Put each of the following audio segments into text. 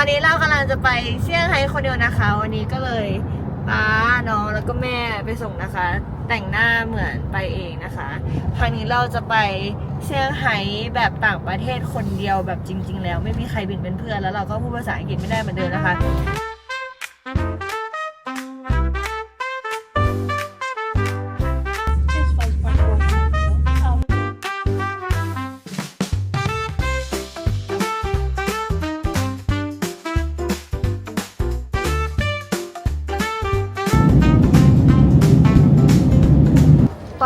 ตอนนี้เรากำลังจะไปเซี่ยงไฮ้คนเดียวนะคะ วันนี้ก็เลยป้าน้องแล้วก็แม่ไปส่งนะคะ แต่งหน้าเหมือนไปเองนะคะครั้งนี้เราจะไปเซี่ยงไฮ้แบบต่างประเทศคนเดียวแบบจริง ๆ แล้วไม่มีใครบินเป็นเพื่อนแล้วเราก็พูดภาษาอังกฤษไม่ได้เหมือนเดิมนะคะ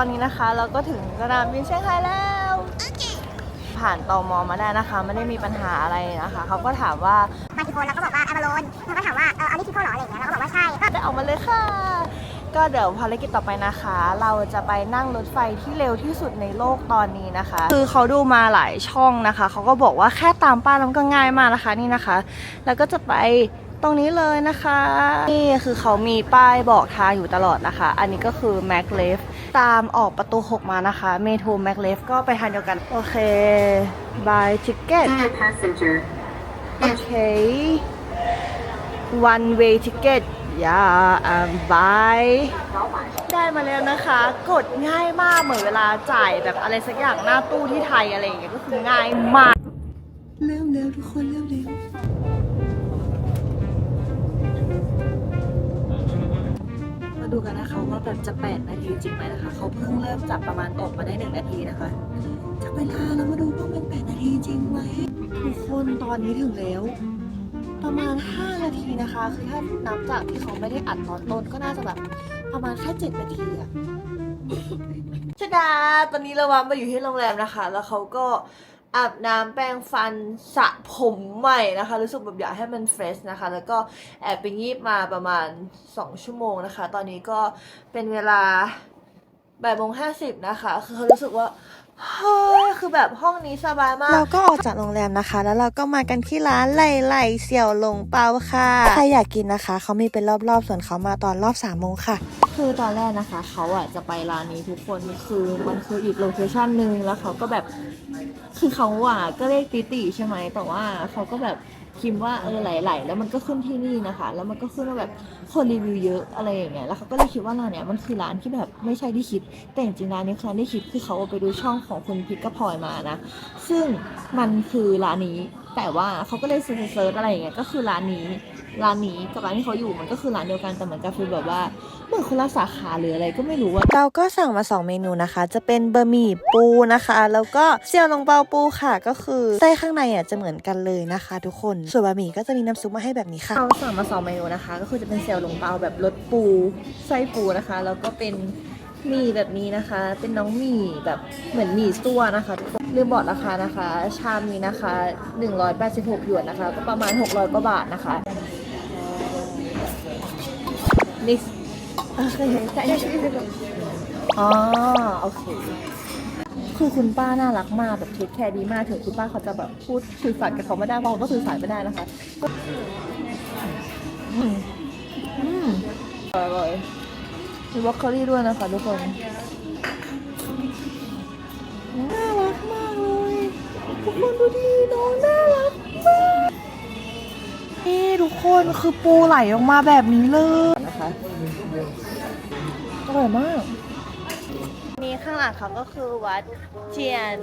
อนนี้นะคะ เราก็ถึงสนามบินเซี่ยงไฮ้แล้ว ผ่านตมมาได้นะคะ ไม่ได้มีปัญหาอะไรนะคะ เขาก็ถามว่ามากี่คนเราก็บอกว่าอามาโลนเราก็ถามว่าเอออันนี้คิดเท่าเหรออะไรอย่างเงี้ยเราก็บอกว่าใช่ก็ได้ออกมาเลยค่ะ ก็เดี๋ยวภารกิจต่อไปนะคะ เราจะไปนั่งรถไฟที่เร็วที่สุดในโลกตอนนี้นะคะ คือเขาดูมาหลายช่องนะคะ เขาก็บอกว่าแค่ตามป้ายแล้วมันก็ง่ายมากนะคะนี่นะคะ แล้วก็จะไป ตรงนี้เลยนะคะ นี่คือเขามีป้ายบอกทางอยู่ตลอดนะคะ อันนี้ก็คือ Mac l e f ตามออกประตู 6 มานะคะเมโทร Mac l e f ก็ไปทางเดียวกัน โอเค buy ticket Dear passenger, โอเค one way ticket อย่าอ่า buy ได้มาแล้วนะคะ กดง่ายมากเหมือนเวลาจ่ายแบบอะไรสักอย่างหน้าตู้ที่ไทยอะไรอย่างเงี้ยก็คือง่ายมาก เริ่มแล้วทุกคนเริ่มแล้ว ดูกันนะคะว่าแบบจะ 8 นาทีจริงไหมนะคะเขาเพิ่งเริ่มจับประมาณออกมาได้ 1 นาทีนะคะจับเวลาแล้วมาดูว่ามัน 8 นาทีจริงไหมทุกคนตอนนี้ถึงแล้ว ประมาณ 5 นาทีนะคะ คือถ้านับจากที่เขาไม่ได้อัดตอนต้นก็น่าจะแบบประมาณแค่7นาทีอะชดาตอนนี้เราวามาอยู่ที่โรงแรมนะคะ แล้วเขาก็ อาบน้ำแปรงฟันสระผมใหม่นะคะ รู้สึกแบบอยากให้มันเฟรชนะคะ แล้วก็แอบไปงีบมาประมาณ 2 ชั่วโมงนะคะ ตอนนี้ก็เป็นเวลาบ่ายโมงห้าสิบนะคะ คือเขารู้สึกว่าเฮ้ยคือแบบห้องนี้สบายมาก เราก็ออกจากโรงแรมนะคะ แล้วเราก็มากันที่ร้านไหลไหลเสี่ยวหลงเปาค่ะ ใครอยากกินนะคะ เขามีเป็นรอบๆ ส่วนเขามาตอนรอบ3ามโมงค่ะ คือตอนแรกนะคะ เขาอะจะไปร้านนี้ทุกคนคือมันคืออีกโลเคชั่นหนึ่งแล้วเขาก็แบบคือเขาอะก็เรียกติติใช่ไหมแต่ว่าเขาก็แบบพิมพ์ว่าเออไหลๆแล้วมันก็ขึ้นที่นี่นะคะ แล้วมันก็ขึ้นว่าแบบคนรีวิวเยอะอะไรอย่างเงี้ยแล้วเขาก็เลยคิดว่าร้านเนี้ยมันคือร้านที่แบบไม่ใช่ที่คิด แต่จริงๆร้านนี้คือร้านที่คิดคือเขาไปดูช่องของคุณพิกกพลอยมานะ ซึ่งมันคือร้านนี้ แต่ว่าเขาก็เลยเซิร์ชๆอะไรอย่างเงี้ยก็คือร้านนี้ร้านนี้กับร้านที่เขาอยู่มันก็คือร้านเดียวกันแต่เหมือนกับคือแบบว่าเหมือนคนละสาขาหรืออะไรก็ไม่รู้อะเราก็สั่งมา 2 เมนูนะคะ จะเป็นบะหมี่ปูนะคะ แล้วก็เสี่ยวหลงเปาปูค่ะก็คือไส้ข้างในอะจะเหมือนกันเลยนะคะ ทุกคนส่วนบะหมี่ก็จะมีน้ำซุปมาให้แบบนี้ค่ะเราสั่งมาสองเมนูนะคะ ก็คือจะเป็นเซลล์หลงเปาแบบรสปูไส้ปูนะคะแล้วก็เป็น หมี่แบบนี้นะคะ เป็นน้องหมี่แบบเหมือนหมี่ซั่วนะคะทุกคนลืมบอกราคานะคะ ชามนี้นะคะ 186หยวนนะคะ ก็ประมาณ 600กว่าบาทนะคะนี่โอเคใช่ใช่อ๋อโอเคคือคุณป้าน่ารักมากแบบเทคแคร์ดีมากถึงคุณป้าเขาจะแบบพูดสื่อสารกับเขาไม่ได้เพราะก็สื่อสารไม่ได้นะคะอืมอืมอร่อย มีบรอกโคลี่ด้วยนะคะทุกคน น่ารักมากเลย ทุกคนดูดิน้องน่ารักมากนี่ทุกคนคือปูไหลออกมาแบบนี้เลยนะคะอร่อยมาก นี่ข้างหลังเขาก็คือวัดเจียน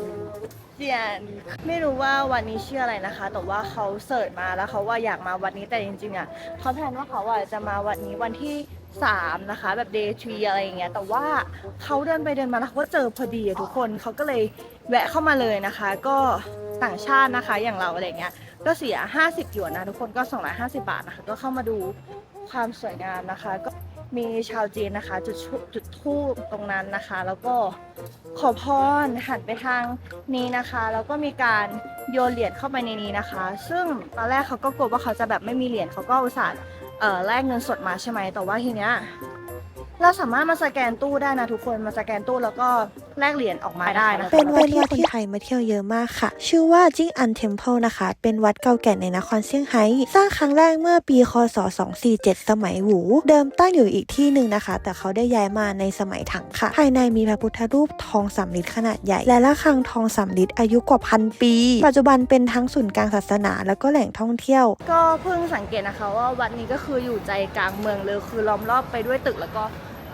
เจียน ไม่รู้ว่าวันนี้ชื่ออะไรนะคะ แต่ว่าเขาเสิร์ชมาแล้วเขาว่าอยากมาวันนี้แต่จริงๆอะเขาแพลนว่าเขาอะจะมาวันนี้วันที่ 3 นะคะ แบบ day 3อะไรอย่างเงี้ยแต่ว่าเขาเดินไปเดินมาแล้วเขาก็เจอพอดีอะทุกคนเขาก็เลยแวะเข้ามาเลยนะคะ ก็ต่างชาตินะคะอย่างเราอะไรเงี้ยก็เสีย 50 หยวนนะทุกคนก็ 250 บาทนะคะ ก็เข้ามาดูความสวยงามนะคะ ก็มีชาวจีนนะคะ จุดจุดทูบตรงนั้นนะคะ แล้วก็ขอพรหันไปทางนี้นะคะ แล้วก็มีการโยนเหรียญเข้าไปในนี้นะคะ ซึ่งตอนแรกเขาก็กลัวว่าเขาจะแบบไม่มีเหรียญเขาก็อุตส่าห์ เอ่อแลกเงินสดมาใช่ไหมแต่ว่าทีเนี้ยเราสามารถมาสแกนตู้ได้นะทุกคนมาสแกนตู้แล้วก็ แลกเหรียญออกมาได้นะคะเป็นวัดที่คนไทยมาเที่ยวเยอะมากค่ะ ชื่อว่าจิงอันเทมเพลนะคะ เป็นวัดเก่าแก่ในนครเซี่ยงไฮ้ สร้างครั้งแรกเมื่อปี คศ 247 สมัยหวูเดิมตั้งอยู่อีกที่หนึ่งนะคะ แต่เขาได้ย้ายมาในสมัยถังค่ะ ภายในมีพระพุทธรูปทองสำริดขนาดใหญ่ และระฆังทองสำริดอายุกว่าพันปี ปัจจุบันเป็นทั้งศูนย์กลางศาสนา แล้วก็แหล่งท่องเที่ยว ก็เพิ่งสังเกตนะคะว่าวัดนี้ก็คืออยู่ใจกลางเมืองเลยคือล้อมรอบไปด้วยตึกแล้วก็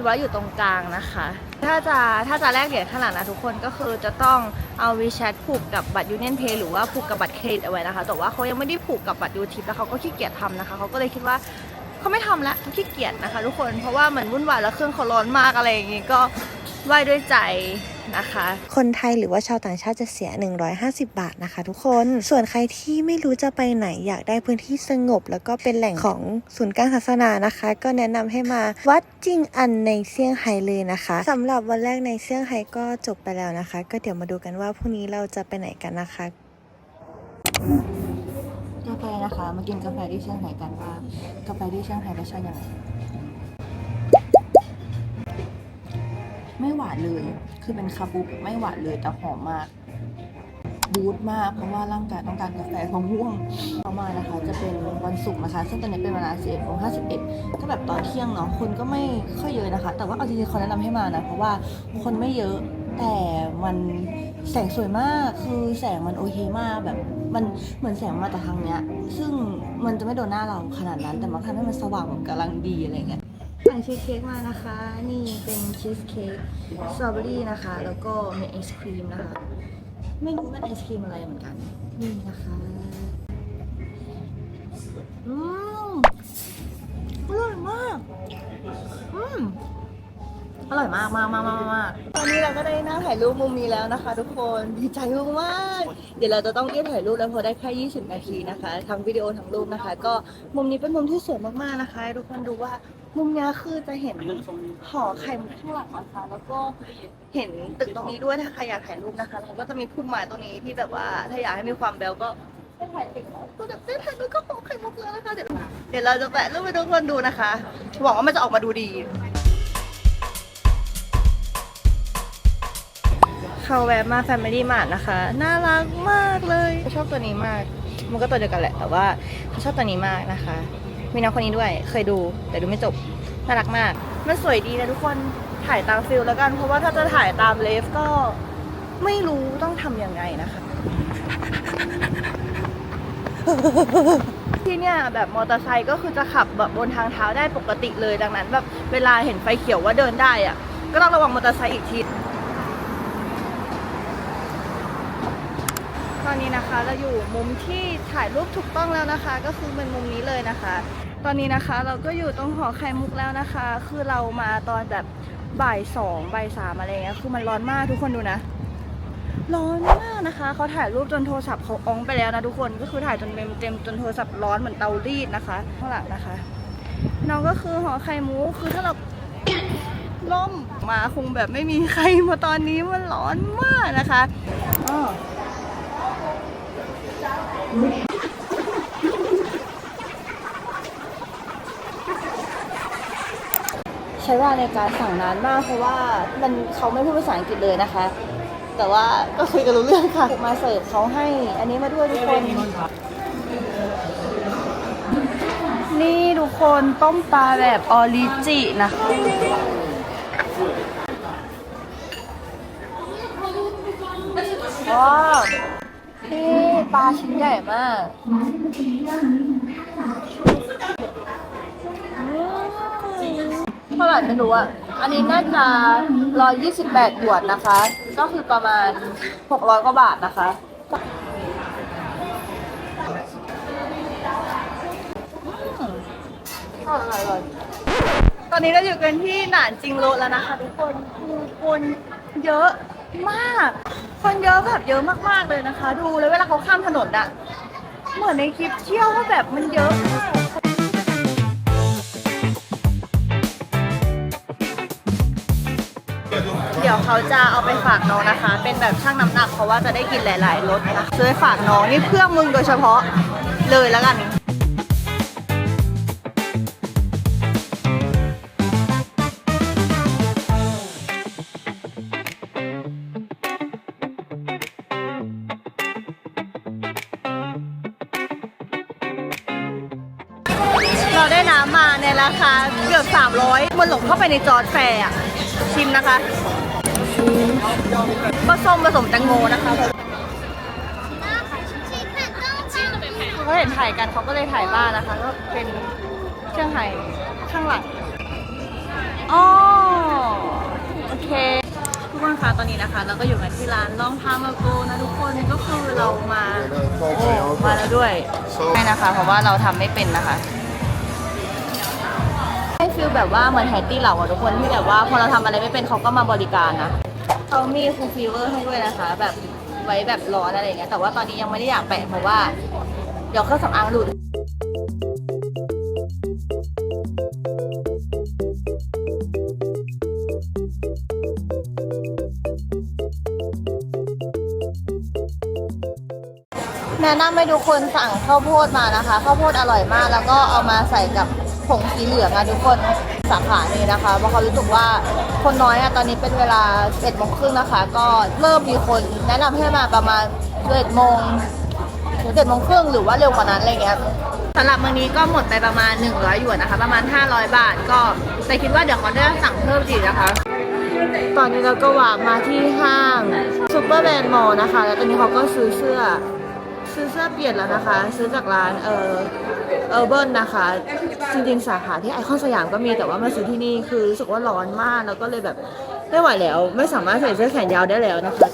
ว่าอยู่ตรงกลางนะคะ ถ้าจะถ้าจะแลกเหรียญข้างหลังนะทุกคนก็คือจะต้องเอาวีแชทผูกกับบัตรยูเนียนเพย์หรือว่าผูกกับบัตรเครดิตเอาไว้นะคะ แต่ว่าเขายังไม่ได้ผูกกับบัตรยูทิปแล้วเขาก็ขี้เกียจทำนะคะเขาก็เลยคิดว่าเขาไม่ทำแล้วเขาขี้เกียจนะคะ ทุกคนเพราะว่าเหมือนวุ่นวายแล้วเครื่องเขาร้อนมากอะไรอย่างงี้ก็ไหว้ด้วยใจ นะคะ คนไทยหรือว่าชาวต่างชาติจะเสีย 150 บาทนะคะ ทุกคน ส่วนใครที่ไม่รู้จะไปไหนอยากได้พื้นที่สงบ แล้วก็เป็นแหล่งของศูนย์กลางศาสนานะคะ ก็แนะนำให้มาวัดจิงอันในเซี่ยงไฮ้เลยนะคะสำหรับวันแรกในเซี่ยงไฮ้ก็จบไปแล้วนะคะ ก็เดี๋ยวมาดูกันว่าพรุ่งนี้เราจะไปไหนกันนะคะกาแฟนะคะมากินกาแฟที่เชียงไฮ้กันว่ากาแฟที่เชียงไฮ้รสชาติยังไงไม่หวานเลย คือเป็นคาปูแบบไม่หวานเลยแต่หอมมาก บูดมากเพราะว่าร่างกายต้องการกาแฟเพราะง่วงต่อมานะคะจะเป็นวันศุกร์นะคะ ซึ่งตอนนี้เป็นเวลา11โมง51ก็แบบตอนเที่ยงเนาะคนก็ไม่ค่อยเยอะนะคะ แต่ว่าเอาจริงๆเขาแนะนำให้มานะเพราะว่าคนไม่เยอะแต่มันแสงสวยมากคือแสงมันโอเคมากแบบมันเหมือนแสงมาจากทางเนี้ย ซึ่งมันจะไม่โดนหน้าเราขนาดนั้น แต่มันทำให้มันสว่างแบบกำลังดีอะไรเงี้ย สั่งชีสเค้กมานะคะ นี่เป็นชีสเค้กสตรอเบอรี่นะคะ แล้วก็มีไอศครีมนะคะ ไม่รู้เป็นไอศครีมอะไรเหมือนกัน นี่นะคะอืมอร่อยมากอืมอร่อยมากมากมากมากมากตอนนี้เราก็ได้นั่งถ่ายรูปมุมนี้แล้วนะคะ ทุกคนดีใจมากๆเดี๋ยวเราจะต้องรีบถ่ายรูปแล้วเพอได้แค่20 นาทีนะคะทั้งวิดีโอทั้งรูปนะคะ ก็มุมนี้เป็นมุมที่สวยมากๆนะคะ ทุกคนดูว่า มุมเนี้ยคือจะเห็นหอไข่มุกข้างหลังนะคะ แล้วก็เห็นตึกตรงนี้ด้วยถ้าใครอยากถ่ายรูปนะคะแล้วก็จะมีพุ่มไม้ตรงนี้ที่แบบว่าถ้าอยากให้มีความแบลก็ได้ถ่ายติดก็แบบได้ถ่ายรูปก็หอไข่มุกแล้วนะคะ เดี๋ยวเดี๋ยวเราจะแปะรูปให้ทุกคนดูนะคะหวังว่ามันจะออกมาดูดีเขาแวะมา Family Mart นะคะ น่ารักมากเลย ชอบตัวนี้มาก มันก็ตัวเดียวกันแหละ แต่ว่าชอบตัวนี้มากนะคะ มีน้องคนนี้ด้วย เคยดูแต่ดูไม่จบ น่ารักมาก มันสวยดีนะทุกคน ถ่ายตามฟิลแล้วกัน เพราะว่าถ้าจะถ่ายตามเลฟก็ไม่รู้ต้องทำยังไงนะคะ ที่เนี่ยแบบมอเตอร์ไซค์ก็คือจะขับแบบบนทางเท้าได้ปกติเลย ดังนั้นแบบเวลาเห็นไฟเขียวว่าเดินได้อะก็ต้องระวังมอเตอร์ไซค์อีกทีตอนนี้นะคะเราอยู่มุมที่ถ่ายรูปถูกต้องแล้วนะคะ ก็คือเป็นมุมนี้เลยนะคะ ตอนนี้นะคะเราก็อยู่ตรงหอไข่มุกแล้วนะคะ คือเรามาตอนแบบบ่ายสองบ่ายสามอะไรเงี้ยคือมันร้อนมากทุกคนดูนะร้อนมากนะคะเขาถ่ายรูปจนโทรศัพท์เขาอองไปแล้วนะทุกคนก็คือถ่ายจนเต็มเต็มจนโทรศัพท์ร้อนเหมือนเตารีดนะคะข้างหลังนะคะ น้องก็คือหอไข่มุกคือถ้าเราล่มมาคงแบบไม่มีใครมาตอนนี้มันร้อนมากนะคะอ้อ ใช้เวลาในการสั่งนานมาก เพราะว่ามันเขาไม่พูดภาษาอังกฤษเลยนะคะ แต่ว่าก็คุยกันรู้เรื่องค่ะมาเสิร์ฟเขาให้ อันนี้มาด้วยทุกคน นี่ทุกคนต้มปลาแบบออริจินะคะว้าวนี่ปลาชิ้นใหญ่มาก เท่า ไหร่ไม่รู้อะอันนี้น่าจะ128หยวนนะคะ ก็คือประมาณ 600กว่าบาทนะคะ อร่อยตอนนี้เราอยู่กันที่หนานจิงโรแล้วนะคะทุกคนคือคนเยอะมาก คนเยอะแบบเยอะมากๆเลยนะคะ ดูแล้วเวลาเขาข้ามถนนอะเหมือนในคลิปเที่ยวว่าแบบมันเยอะมาก ยวเขาจะเอาไปฝากน้องนะคะ เป็นแบบช่างน้ำหนักเพราะว่าจะได้กินหลายๆรสนะคะซื้อฝากน้องนี่เครื่องมึงโดยเฉพาะเลยแล้วกันเราได้น้ำมาในราคาเกือบ 300 มันหลงเข้าไปในจอร์ดแฟร์ชิมนะคะ ก็ส้มผสมแตงโมนะคะเขาเห็นถ่ายกันเขาก็เลยถ่ายบ้านนะคะ ก็เป็นเครื่องไห้ข้างหลังอ๋อโอเคทุกคนคะตอนนี้นะคะ เราก็อยู่กันที่ร้านลองพามาโกนะทุกคนก็คือเรามาโอ้มาแล้วด้วยใช่นะคะ เพราะว่าเราทำไม่เป็นนะคะให้ฟิลแบบว่าเหมือนแฮตตี้เหล่าอะทุกคนที่แบบว่าพอเราทำอะไรไม่เป็นเขาก็มาบริการนะ เขามีคูลฟิลเวอร์ให้ด้วยนะคะ แบบไว้แบบร้อนอะไรอย่างเงี้ยแต่ว่าตอนนี้ยังไม่ได้อยากแปะเพราะว่า เดี๋ยวเครื่องสำอางหลุดแนะนำให้ทุกคนสั่งข้าวโพดมานะคะข้าวโพดอร่อยมาก แล้วก็เอามาใส่กับผงสีเหลืองอะทุกคน สาขานี้นะคะเพราะเขารู้สึกว่าคนน้อยอะตอนนี้เป็นเวลา11โมงครึ่งนะคะ ก็เริ่มมีคนแนะนำให้มาประมาณ11โมงถึง11โมงครึ่งหรือว่าเร็วกว่านั้นอะไรเงี้ยสำหรับมื้อนี้ก็หมดไปประมาณ 100หยวนนะคะ ประมาณ 500 บาท ก็แต่คิดว่าเดี๋ยวเขาจะสั่งเพิ่มอีกนะคะ ตอนนี้เราก็วางมาที่ห้างซูเปอร์แมนมอลนะคะ แล้วตอนนี้เขาก็ซื้อเสื้อ ซื้อเสื้อเปลี่ยนแล้วนะคะ ซื้อจากร้านเออเออเบิร์นนะคะ จริงๆสาขาที่ไอคอนสยามก็มีแต่ว่ามาซื้อที่นี่คือรู้สึกว่าร้อนมากแล้วก็เลยแบบไม่ไหวแล้ว ไม่สามารถใส่เสื้อแขนยาวได้แล้วนะคะ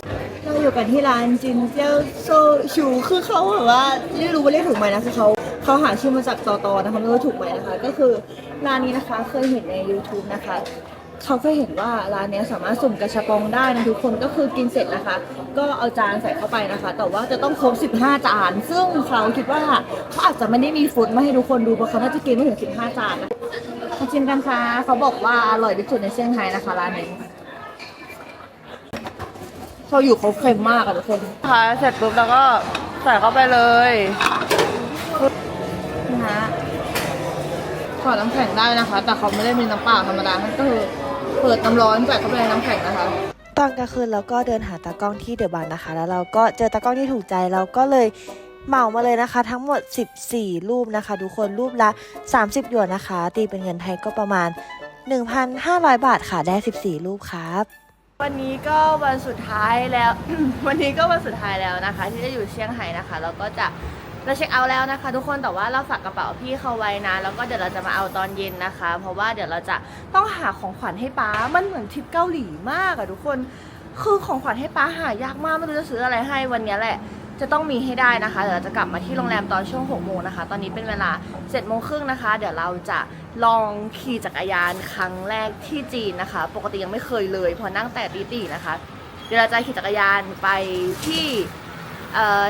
เราอยู่กันที่ร้านจินเจ้าโซชูคือเขาแบบว่าไม่รู้ว่าเรียกถูกไหมนะคือเขาเขาหาชื่อมาจากตอตอนะคะไม่รู้ว่าถูกไหมนะคะ ก็คือร้านนี้นะคะเคยเห็นใน YouTube นะคะ เขาก็เห็นว่าร้านเนี้ยสามารถสุ่มกระชบปองได้นะทุกคนก็คือกินเสร็จนะคะ ก็เอาจานใส่เข้าไปนะคะ แต่ว่าจะต้องครบ 15 จาน ซึ่งเขาคิดว่าเขาอาจจะไม่ได้มีฟุตมาให้ทุกคนดูเพราะเขาน่าจะกินไม่ถึง 15 จานนะมาชิมกันค่ะเขาบอกว่าอร่อยที่สุดในเซี่ยงไฮ้นะคะร้านนี้เขาอยู่เขาเค็มมากอะทุกคนค่ะเสร็จปุ๊บแล้วก็ใส่เข้าไปเลยนะฮะขอน้ำแข็งได้นะคะ แต่เขาไม่ได้มีน้ำเปล่าธรรมดาก็คือ เปิดน้ำร้อนใส่เข้าไปในน้ำแข็งนะคะ ตอนกลางคืนเราก็เดินหาตากล้องที่เดอะบาร์นะคะ แล้วเราก็เจอตากล้องที่ถูกใจเราก็เลยเหมามาเลยนะคะ ทั้งหมด 14 รูปนะคะ ทุกคนรูปละ 30 หยวนนะคะ ตีเป็นเงินไทยก็ประมาณ 1,500 บาทค่ะ ได้ 14 รูปครับ วันนี้ก็วันสุดท้ายแล้ว วันนี้ก็วันสุดท้ายแล้วนะคะ ที่จะอยู่เชียงไฮ้นะคะ เราก็จะ เราเช็คเอาท์แล้วนะคะ ทุกคนแต่ว่าเราฝากกระเป๋าพี่เขาไว้นะ แล้วก็เดี๋ยวเราจะมาเอาตอนเย็นนะคะ เพราะว่าเดี๋ยวเราจะต้องหาของขวัญให้ป้ามันเหมือนทริปเกาหลีมากอะทุกคนคือของขวัญให้ป้าหายากมากไม่รู้จะซื้ออะไรให้วันนี้แหละ จะต้องมีให้ได้นะคะเดี๋ยวเราจะกลับมาที่โรงแรมตอนช่วง6โมงนะคะ ตอนนี้เป็นเวลา7โมงครึ่งนะคะ เดี๋ยวเราจะลองขี่จักรยานครั้งแรกที่จีนนะคะ ปกติยังไม่เคยเลย พอนั่งแต่ตีตีๆนะคะ เดี๋ยวเราจะขี่จักรยานไปที่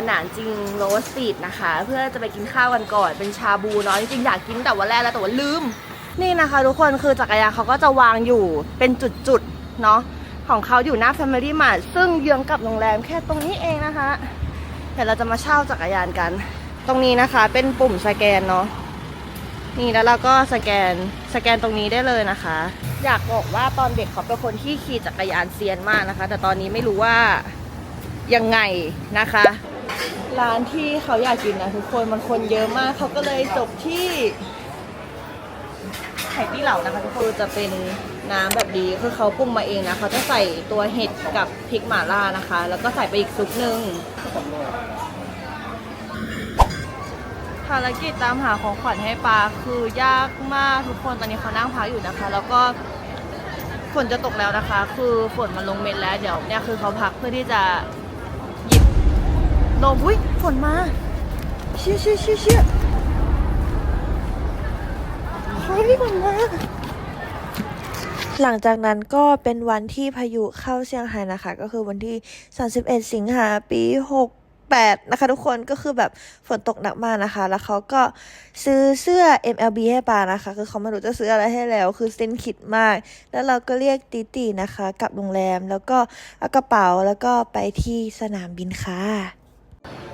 หนานจริงโรสตีดนะคะ เพื่อจะไปกินข้าวกันก่อนเป็นชาบูเนาะจริงๆอยากกินแต่วันแรกแล้วแต่ว่าลืม นี่นะคะ ทุกคนคือจักรยานเขาก็จะวางอยู่เป็นจุดๆเนาะของเขาอยู่หน้า Family Mart ซึ่งเยื้องกับโรงแรมแค่ตรงนี้เองนะคะ เดี๋ยวเราจะมาเช่าจักรยานกัน ตรงนี้นะคะเป็นปุ่มสแกนเนาะนี่แล้วเราก็สแกนสแกนตรงนี้ได้เลยนะคะ อยากบอกว่าตอนเด็กเขาเป็นคนที่ขี่จักรยานเซียนมากนะคะ แต่ตอนนี้ไม่รู้ว่า ยังไงนะคะ ร้านที่เขาอยากกินนะทุกคนมันคนเยอะมากเขาก็เลยจบที่ไข่ตี้เหล่านะคะทุกคนจะเป็นน้ำแบบดีคือเขาปรุงมาเองนะเขาจะใส่ตัวเห็ดกับพริกหม่าล่านะคะ แล้วก็ใส่ไปอีกซุปหนึ่งภารกิจตามหาของขวัญให้ปลาคือยากมากทุกคนตอนนี้เขานั่งพักอยู่นะคะ แล้วก็ฝนจะตกแล้วนะคะ คือฝนมันลงเม็ดแล้วเดี๋ยวเนี่ยคือเขาพักเพื่อที่จะ ลมอุ้ยฝนมาเชี่ยเชี่ยเชี่ยเชี่ยเฮ้ยฝนมาหลังจากนั้นก็เป็นวันที่พายุเข้าเซี่ยงไฮ้นะคะ ก็คือวันที่ 31 สิงหาปี68นะคะทุกคนก็คือแบบฝนตกหนักมากนะคะ แล้วเขาก็ซื้อเสื้อ MLB ให้ปานะคะ คือเขาไม่รู้จะซื้ออะไรให้แล้ว คือเส้นขิดมาก แล้วเราก็เรียกติตินะคะกลับโรงแรม แล้วก็เอากระเป๋าแล้วก็ไปที่สนามบินค่ะ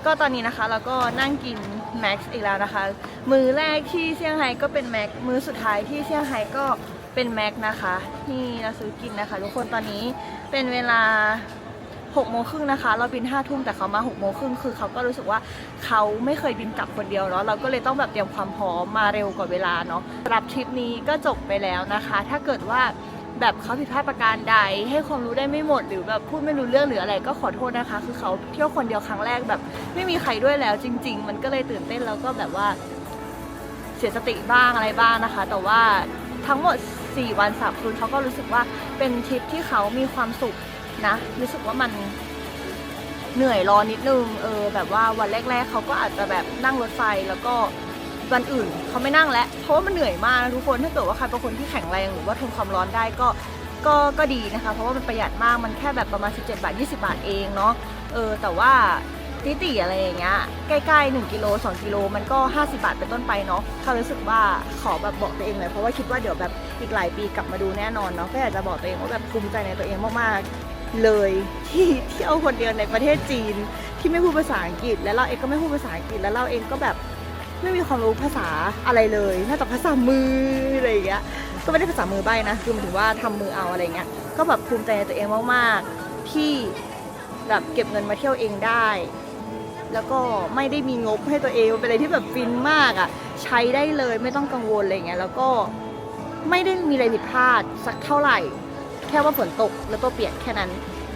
ก็ตอนนี้นะคะเราก็นั่งกินแม็กซ์อีกแล้วนะคะ มือแรกที่เซี่ยงไฮ้ก็เป็นแม็กมือสุดท้ายที่เซี่ยงไฮ้ก็เป็นแม็กนะคะนี่เราซื้อกินนะคะทุกคนตอนนี้เป็นเวลาหกโมงครึ่งนะคะ เราบินห้าทุ่มแต่เขามาหกโมงครึ่งคือเขาก็รู้สึกว่าเขาไม่เคยบินกลับคนเดียวเนาะเราก็เลยต้องแบบเตรียมความพร้อมมาเร็วกว่าเวลาเนาะสำหรับทริปนี้ก็จบไปแล้วนะคะ ถ้าเกิดว่า แบบเขาผิดพลาดประการใด ให้ความรู้ได้ไม่หมดหรือแบบพูดไม่รู้เรื่องหรืออะไร ก็ขอโทษนะคะ คือเขาเที่ยวคนเดียวครั้งแรกแบบ ไม่มีใครด้วยแล้ว จริง ๆ มันก็เลยตื่นเต้นแล้วก็แบบว่า เสียสติบ้างอะไรบ้างนะคะ แต่ว่าทั้งหมด 4 วัน3คืนเขาก็รู้สึกว่าเป็นทริปที่เขามีความสุขนะรู้สึกว่ามันเหนื่อยรอนิดนึงเออแบบว่าวันแรก ๆเขาก็อาจจะแบบนั่งรถไฟแล้วก็ วันอื่นเขาไม่นั่งแล้วเพราะว่ามันเหนื่อยมากนะทุกคนถ้าเกิดว่าใครเป็นคนที่แข็งแรงหรือว่าทนความร้อนได้ก็ก็ก็ดีนะคะ เพราะว่ามันประหยัดมากมันแค่แบบประมาณ 17 บาท 20 บาทเองเนาะเออแต่ว่าติติอะไรอย่างเงี้ยใกล้ๆ 1กิโล2กิโลมันก็ 50 บาทเป็นต้นไปเนาะเขารู้สึกว่าขอแบบบอกตัวเองเลยเพราะว่าคิดว่าเดี๋ยวแบบอีกหลายปีกลับมาดูแน่นอนเนาะก็อยากจะบอกตัวเองว่าแบบภูมิใจในตัวเองมากๆเลยที่เที่ยวคนเดียวในประเทศจีน ที่ไม่พูดภาษาอังกฤษและเราเองก็ไม่พูดภาษาอังกฤษแล้วเราเองก็แบบ ไม่มีความรู้ภาษาอะไรเลยนอกจากภาษามืออะไรอย่างเงี้ยก็ไม่ได้ภาษามือใบนะคือหมายถึงว่าทำมือเอาอะไรเงี้ยก็แบบภูมิใจในตัวเองมากๆที่แบบเก็บเงินมาเที่ยวเองได้ แล้วก็ไม่ได้มีงบให้ตัวเองเป็นอะไรที่แบบฟินมากอะ่ะใช้ได้เลยไม่ต้องกังวลอะไรเงี้ยแล้วก็ไม่ได้มีอะไรผิดพลาดสักเท่าไหร่ แค่ว่าฝนตกแล้วก็เปียกแค่นั้น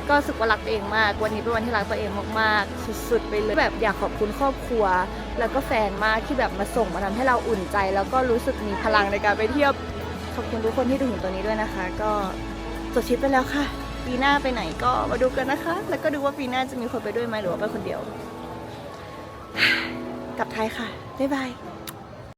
ก็รู้สึกว่ารักตัวเองมาก วันนี้เป็นวันที่รักตัวเองมากๆ สุดๆไปเลยแบบอยากขอบคุณครอบครัว แล้วก็แฟนมากที่แบบมาส่งมาทำให้เราอุ่นใจ แล้วก็รู้สึกมีพลังในการไปเที่ยวขอบคุณทุกคนที่ดูถึงตัวนี้ด้วยนะคะ ก็จดชิปไปแล้วค่ะ ปีหน้าไปไหนก็มาดูกันนะคะ แล้วก็ดูว่าปีหน้าจะมีคนไปด้วยไหมหรือว่าไปคนเดียว กลับไทยค่ะบ๊ายบาย